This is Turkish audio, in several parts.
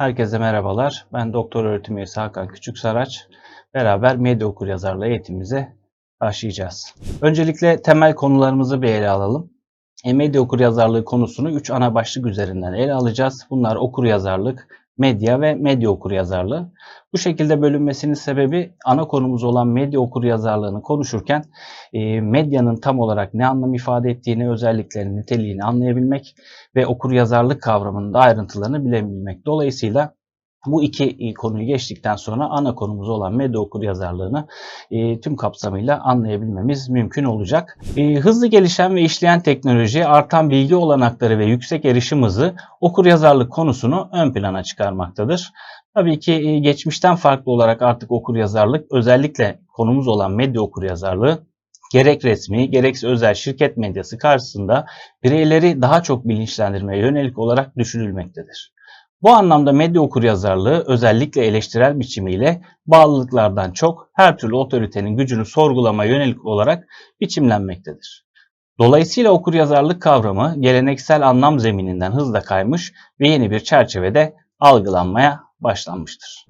Herkese merhabalar. Ben doktor öğretim üyesi Hakan Küçüksaraç. Beraber medya okuryazarlığı eğitimimize başlayacağız. Öncelikle temel konularımızı bir ele alalım. E, medya okuryazarlığı konusunu 3 ana başlık üzerinden ele alacağız. Bunlar okuryazarlık, medya ve medya okuryazarlığı. Bu şekilde bölünmesinin sebebi ana konumuz olan medya okuryazarlığını konuşurken e, medyanın tam olarak ne anlam ifade ettiğini, özelliklerini, niteliğini anlayabilmek ve okuryazarlık kavramının da ayrıntılarını bilebilmek. Dolayısıyla bu iki konuyu geçtikten sonra ana konumuz olan medya okuryazarlığını e, tüm kapsamıyla anlayabilmemiz mümkün olacak. E, hızlı gelişen ve işleyen teknoloji, artan bilgi olanakları ve yüksek erişim hızı okuryazarlık konusunu ön plana çıkarmaktadır. Tabii ki e, geçmişten farklı olarak artık okuryazarlık özellikle konumuz olan medya okuryazarlığı gerek resmi gerekse özel şirket medyası karşısında bireyleri daha çok bilinçlendirmeye yönelik olarak düşünülmektedir. Bu anlamda medya okuryazarlığı özellikle eleştirel biçimiyle bağlılıklardan çok her türlü otoritenin gücünü sorgulamaya yönelik olarak biçimlenmektedir. Dolayısıyla okuryazarlık kavramı geleneksel anlam zemininden hızla kaymış ve yeni bir çerçevede algılanmaya başlanmıştır.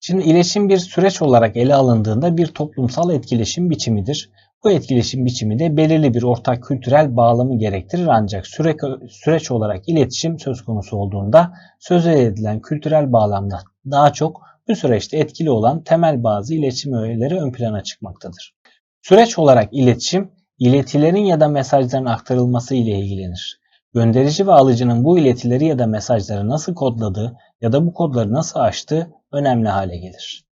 Şimdi iletişim bir süreç olarak ele alındığında bir toplumsal etkileşim biçimidir. Bu etkileşim biçimi de belirli bir ortak kültürel bağlamı gerektirir ancak süre, süreç olarak iletişim söz konusu olduğunda söz edilen kültürel bağlamda daha çok bu süreçte etkili olan temel bazı iletişim öğeleri ön plana çıkmaktadır. Süreç olarak iletişim, iletilerin ya da mesajların aktarılması ile ilgilenir. Gönderici ve alıcının bu iletileri ya da mesajları nasıl kodladığı ya da bu kodları nasıl açtığı önemli hale gelir.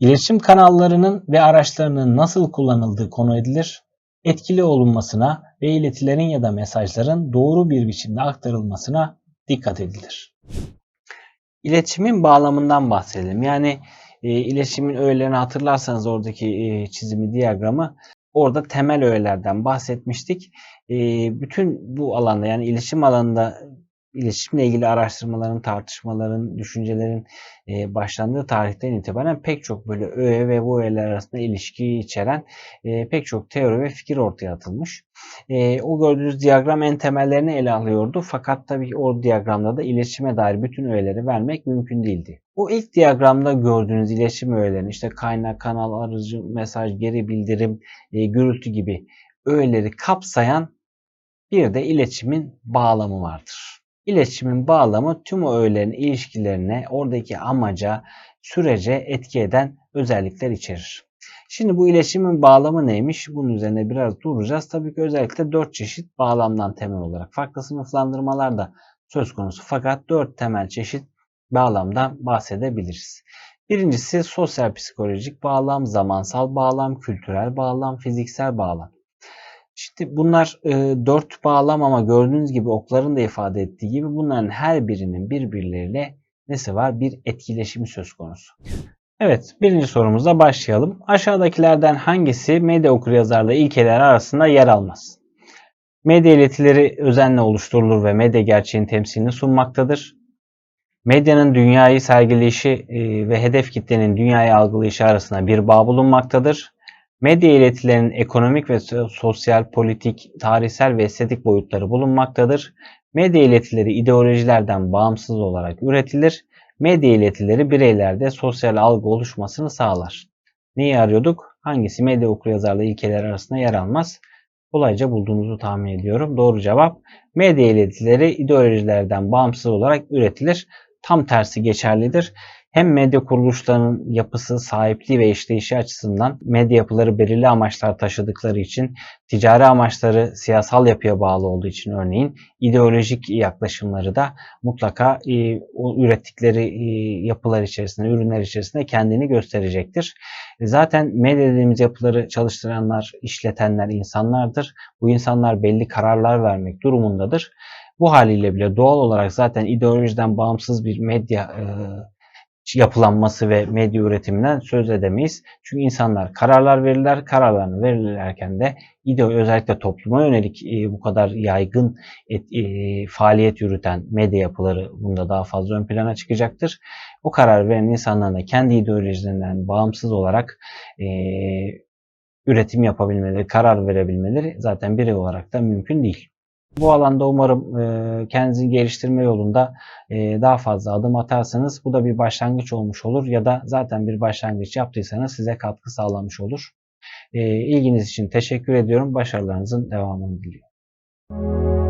İletişim kanallarının ve araçlarının nasıl kullanıldığı konu edilir. Etkili olunmasına ve iletilerin ya da mesajların doğru bir biçimde aktarılmasına dikkat edilir. İletişimin bağlamından bahsedelim. Yani e, iletişimin öğelerini hatırlarsanız oradaki e, çizimi, diyagramı orada temel öğelerden bahsetmiştik. E, bütün bu alanda yani iletişim alanında iletişimle ilgili araştırmaların, tartışmaların, düşüncelerin e, başlandığı tarihten itibaren pek çok böyle öğe ve bu öğeler arasında ilişkiyi içeren e, pek çok teori ve fikir ortaya atılmış. E, o gördüğünüz diyagram en temellerini ele alıyordu. Fakat tabii o diyagramda da iletişime dair bütün öğeleri vermek mümkün değildi. O ilk diyagramda gördüğünüz iletişim öğelerinin işte kaynak, kanal, aracı, mesaj, geri bildirim, e, gürültü gibi öğeleri kapsayan bir de iletişimin bağlamı vardır. İletişimin bağlamı tüm o öğelerin ilişkilerine, oradaki amaca, sürece etki eden özellikler içerir. Şimdi bu iletişimin bağlamı neymiş? Bunun üzerine biraz duracağız. Tabii ki özellikle 4 çeşit bağlamdan temel olarak. Farklı sınıflandırmalar da söz konusu. Fakat 4 temel çeşit bağlamdan bahsedebiliriz. Birincisi sosyal psikolojik bağlam, zamansal bağlam, kültürel bağlam, fiziksel bağlam. İşte bunlar e, dört bağlam ama gördüğünüz gibi okların da ifade ettiği gibi bunların her birinin birbirleriyle nesi var? Bir etkileşimi söz konusu. Evet birinci sorumuzla başlayalım. Aşağıdakilerden hangisi medya okuryazarlığı ilkeleri arasında yer almaz? Medya iletileri özenle oluşturulur ve medya gerçeğin temsilini sunmaktadır. Medyanın dünyayı sergileyişi e, ve hedef kitlenin dünyayı algılayışı arasında bir bağ bulunmaktadır. Medya iletilerinin ekonomik ve sosyal, politik, tarihsel ve estetik boyutları bulunmaktadır. Medya iletileri ideolojilerden bağımsız olarak üretilir. Medya iletileri bireylerde sosyal algı oluşmasını sağlar. Neyi arıyorduk? Hangisi medya okuryazarlığı ilkeleri arasında yer almaz? Kolayca bulduğunuzu tahmin ediyorum. Doğru cevap medya iletileri ideolojilerden bağımsız olarak üretilir. Tam tersi geçerlidir. Hem medya kuruluşlarının yapısı, sahipliği ve işleyişi açısından medya yapıları belirli amaçlar taşıdıkları için, ticari amaçları siyasal yapıya bağlı olduğu için örneğin ideolojik yaklaşımları da mutlaka e, ürettikleri e, yapılar içerisinde, ürünler içerisinde kendini gösterecektir. E, zaten medya dediğimiz yapıları çalıştıranlar, işletenler insanlardır. Bu insanlar belli kararlar vermek durumundadır. Bu haliyle bile doğal olarak zaten ideolojiden bağımsız bir medya e, yapılanması ve medya üretiminden söz edemeyiz. Çünkü insanlar kararlar verirler. Kararlarını verirlerken de ideoloji özellikle topluma yönelik e, bu kadar yaygın et, e, faaliyet yürüten medya yapıları bunda daha fazla ön plana çıkacaktır. O karar veren insanların da kendi ideolojilerinden bağımsız olarak e, üretim yapabilmeleri, karar verebilmeleri zaten birey olarak da mümkün değil. Bu alanda umarım e, kendinizi geliştirme yolunda e, daha fazla adım atarsanız bu da bir başlangıç olmuş olur ya da zaten bir başlangıç yaptıysanız size katkı sağlamış olur. E, ilginiz için teşekkür ediyorum. Başarılarınızın devamını diliyorum.